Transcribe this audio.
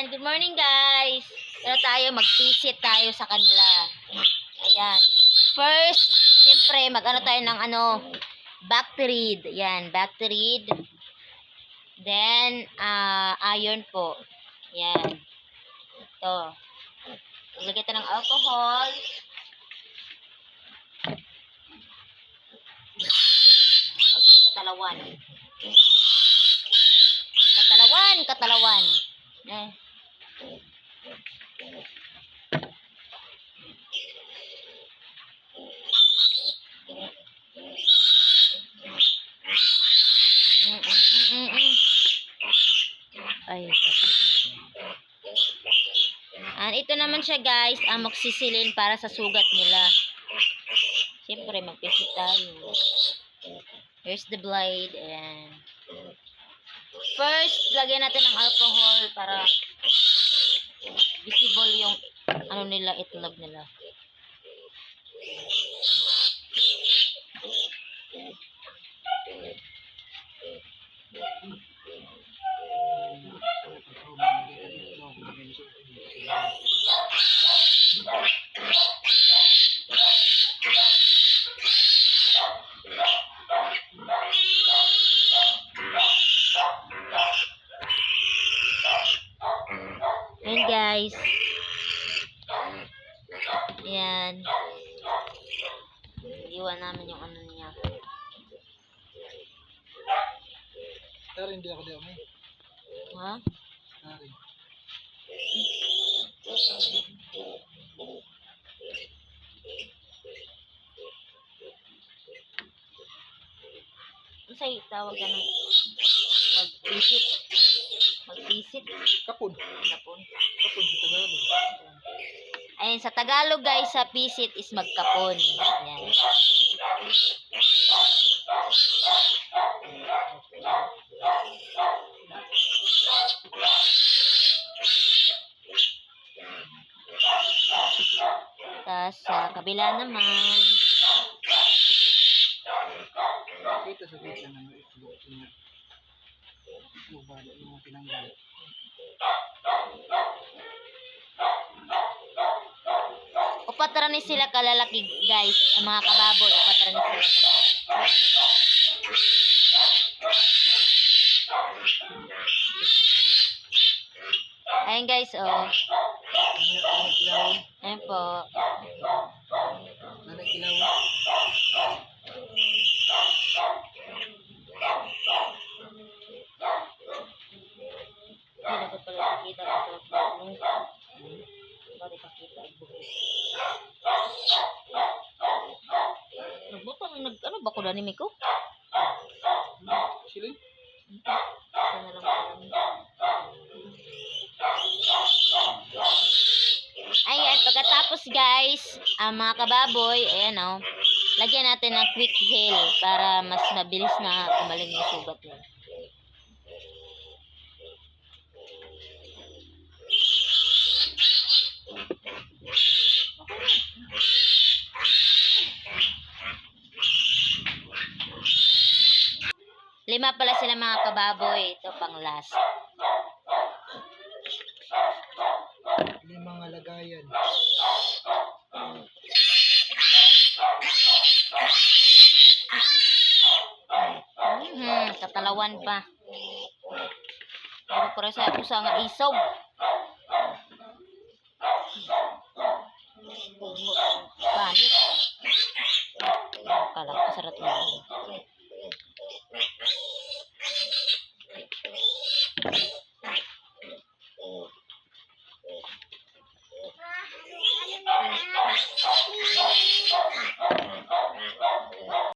Ayan, good morning guys. Pero tayo, mag-visit tayo sa kanila. Ayan. First, siyempre, mag-ano tayo ng ano, back to read. Ayan, back to read. Then, ah iron po. Ayan. Ito. Ilagay ito ng alcohol. Okay, katalawan. Katalawan, katalawan. Eh. And ito naman siya guys, amoxicillin para sa sugat nila. Siyempre, magpisit tayo. Here's the blade. And first, lagyan natin ng alcohol para visible yung ano nila, itlog nila. Ayan guys. Ayan. Iwan namin yung ano niya. Pero hindi ako di umay. Ha? Nari. Ano sa'yo tawag ka ng mag-visit? Mag-visit? Kapod. Kapon. Kapod sa Tagalog. Ayun, sa Tagalog guys, sa visit is magkapon. Ayan. Tapos sa kabila naman, Kita sa kita ng mga itlog. Yung mga tinanggal. upatra ni sila kalalaki guys, ang mga kababoy, upatra ni sila. Ayun guys, oh. Nanay kilaw. Ayun po. Nanay kilaw. Hindi na ko pala nakita ng tulog na ano. Bari pakita ang buhok. Nagbutang, na ni Miko? Silin? Isa na lang. Ayan, pagkatapos guys, ang mga kababoy, ayan o, lagyan natin ng quick heal para mas mabilis na gumaling yung sugat nila. Lima pala sila mga kababoy. Ito pang last. Yung mga lagayan. Hmm, katalawan pa. Pero para sa usa nga isaw. Panit. Kala ko sarap na.